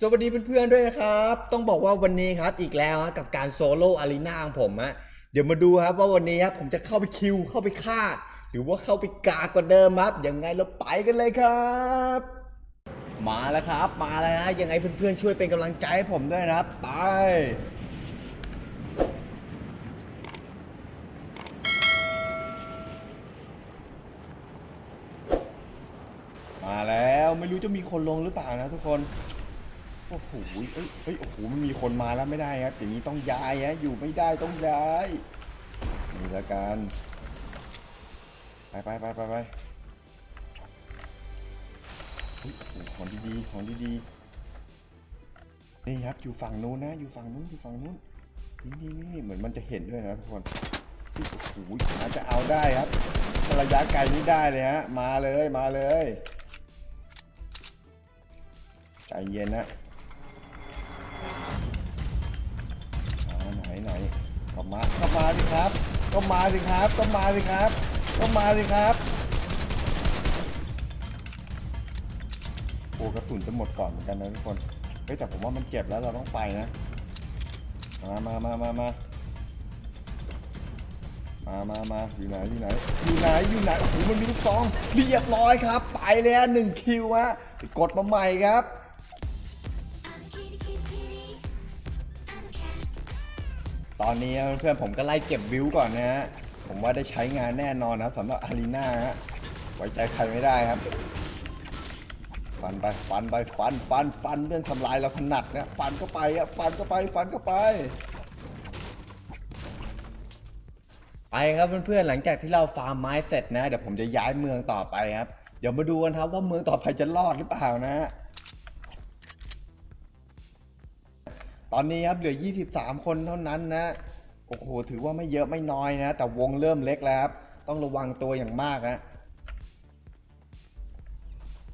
สวัสดีเพื่อนๆด้วยนะครับ ต้องบอกว่าวันนี้ครับอีกแล้วกับการโซโล่อารีนาของผมฮะเดี๋ยวมาดูครับว่าวันนี้ครับผมจะเข้าไปคิวเข้าไปฆ่า หรือว่าเข้าไปกากว่าเดิมครับยังไงเราไปกันเลยครับ มาแล้วครับมาแล้วนะยังไงเพื่อนๆช่วยเป็นกำลังใจให้ผมด้วยนะครับ ไปมาแล้วไม่รู้จะมีคนลงหรือเปล่านะทุกคน โอ้โหเอ้ยเอ้ย โอ้โห มันมีคนมาแล้วไม่ได้ครับ อย่างนี้ต้องย้ายฮะ อยู่ไม่ได้ต้องย้าย นี่ละกัน ไปไปไปไปไปของดีๆของดีๆนี่ครับ อยู่ฝั่งนู้นนะ อยู่ฝั่งนู้น อยู่ฝั่งนู้น นี่นี่นี่เหมือนมันจะเห็นด้วยนะทุกคน โอ้โหน่าจะเอาได้ครับระยะไกลนี่ได้เลยฮะ มาเลย มาเลย ใจเย็นนะ สิครับก็มาสิครับก็มาสิครับก็มาสิครับโอ้กระสุนจะหมดก่อนเหมือนกันนะทุกคนเฮ้ยแต่ผมว่ามันเจ็บแล้วเราต้องไปนะ มามามามามามามามาอยู่ไหนอยู่ไหนอยู่ไหนอยู่ไหนโอ้โหมันมีลูกซองเรียบร้อยครับ ไปแล้วหนึ่งคิวฮะกดมาใหม่ครับ ตอนนี้เพื่อนๆผมก็ไล่เก็บวิวก่อนนะฮะ ผมว่าได้ใช้งานแน่นอนนะสำหรับอารีนาฮะ ไว้ใจใครไม่ได้ครับ ฟันไป ฟันไป ฟัน ฟัน ฟัน เรื่องทำลายเราถนัดนะ ฟันก็ไปอะฟันก็ไป ฟันก็ไป ไปครับเพื่อนๆ หลังจากที่เราฟาร์มไม้เสร็จนะ เดี๋ยวผมจะย้ายเมืองต่อไปครับ เดี๋ยวมาดูกันครับว่าเมืองต่อไปจะรอดหรือเปล่านะ ตอนนี้ครับเหลือ 23 คนเท่านั้นนะ โอ้โห ถือว่าไม่เยอะไม่น้อยนะ แต่วงเริ่มเล็กแล้วครับ ต้องระวังตัวอย่างมากนะ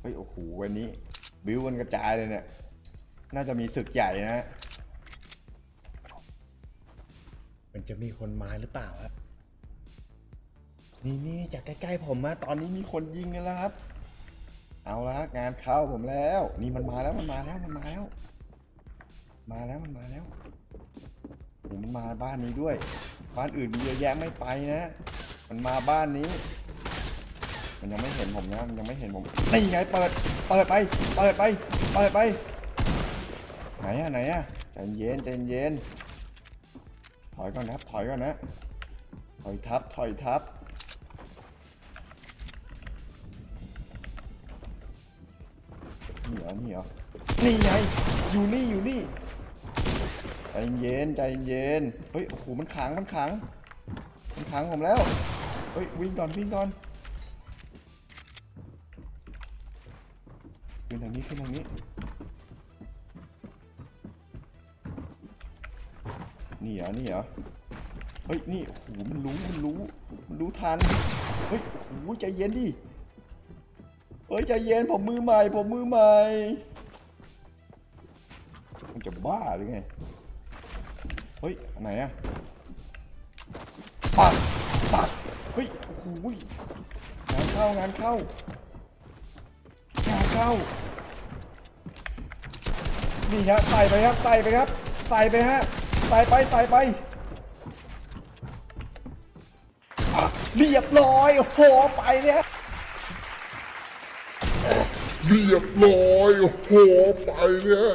เฮ้ย โอ้โห วันนี้ บิวกันกระจายเลยเนี่ย น่าจะมีศึกใหญ่นะ มันจะมีคนมาหรือเปล่าครับ นี่นี่จากใกล้ๆผมนะตอนนี้มีคนยิงกันแล้วครับ เอาละงานเข้าผมแล้ว นี่มันมาแล้วมันมาแล้วมันมาแล้ว มาแล้วมันมาแล้วผมมาบ้านนี้ด้วย บ้านอื่นมีเยอะแยะไม่ไปนะ มันมาบ้านนี้ มันยังไม่เห็นผมนะ มันยังไม่เห็นผมนี่ไงเปิด เปิดไป เปิดไป เปิดไป ไหนอะไหนอะใจเย็นใจเย็น ถอยก่อนครับถอยก่อนนะ ถอยทับ ถอยทับนี่เหรอนี่เหรอนี่ไง อยู่นี่ อยู่นี่ ใจเย็นใจเย็นเฮ้ยโอ้โหมันขังมันขังมันขังผมแล้วเฮ้ยวิ่งก่อนวิ่งก่อนขึ้นทางนี้ขึ้นทางนี้นี่เหรอนี่เหรอเฮ้ยนี่โอ้โหมันรู้มันรู้มันรู้ทันเฮ้ยโอ้โหใจเย็นดิเฮ้ยใจเย็นผมมือใหม่ผมมือใหม่มันจะบ้าหรือไง ฮ้ยอันไหนอะปักปักเฮ้ย โอ้โหงานเข้างานเข้างานเข้า นี่ฮะใส่ไปครับใส่ไปครับใส่ไปฮะใส่ไปใส่ไปอะเรียบร้อยโอ้โหไปเลยฮะเรียบร้อยโอ้โหไปเนี่ย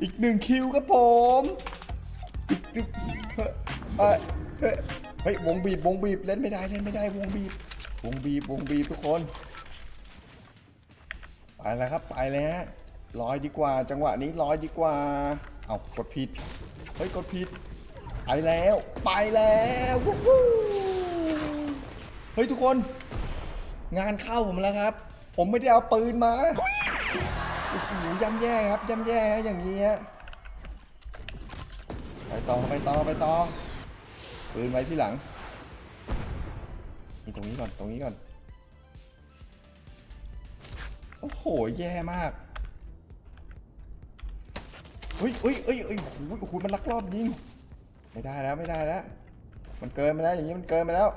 อีกหนึ่งคิวครับผม อีกเฮ้ยเฮ้ยเฮ้ยวงบีบวงบีบเล่นไม่ได้เล่นไม่ได้วงบีบวงบีบวงบีบทุกคนไปแล้วครับไปเลยฮะลอยดีกว่าจังหวะนี้ลอยดีกว่า เอากดผิดเฮ้ยกดผิดไปแล้วไปแล้ววู้เฮ้ยทุกคน งานเข้าผมแล้วครับ ผมไม่ได้เอาปืนมาโอ้โหย่ำแย่ครับย่ำแย่ฮะอย่างนี้ฮะ ไปต่อไปต่อไปต่อปืนไว้ที่หลังนี่ตรงนี้ก่อนตรงนี้ก่อน โอ้โห แย่มากเฮ้ยเฮ้ยเฮ้ยเฮ้ยโอ้โหมันลักลอบยิง ไม่ได้แล้วไม่ได้แล้ว มันเกินไปแล้วอย่างนี้มันเกินไปแล้ว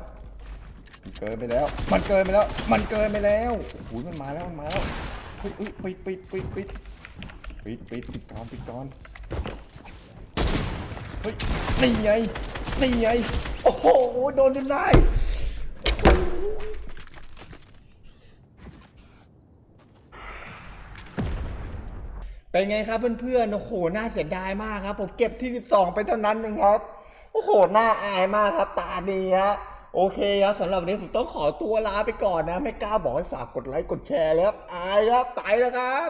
มันเกินไปแล้ว มันเกินไปแล้ว มันเกินไปแล้วโอ้โหมันมาแล้วมันมาแล้วเฮ้ยเฮ้ยปิดปิดปิดปิดปิดปิดปิดก่อนปิดก่อน เฮ้ยนี่ไงนี่ไงโอ้โหโดนจนได้เป็นไงครับเพื่อนๆ โอ้โห น่าเสียดายมากครับ ผมเก็บที่ 12 ไปเท่านั้นเองครับ โอ้โห น่าอายมากครับ ตาดีฮะ โอเคครับสำหรับวันนี้ผมต้องขอตัวลาไปก่อนนะ ไม่กล้าบอกให้ฝากกดไลค์ กดแชร์แล้วครับ อายครับ ไปแล้วครับ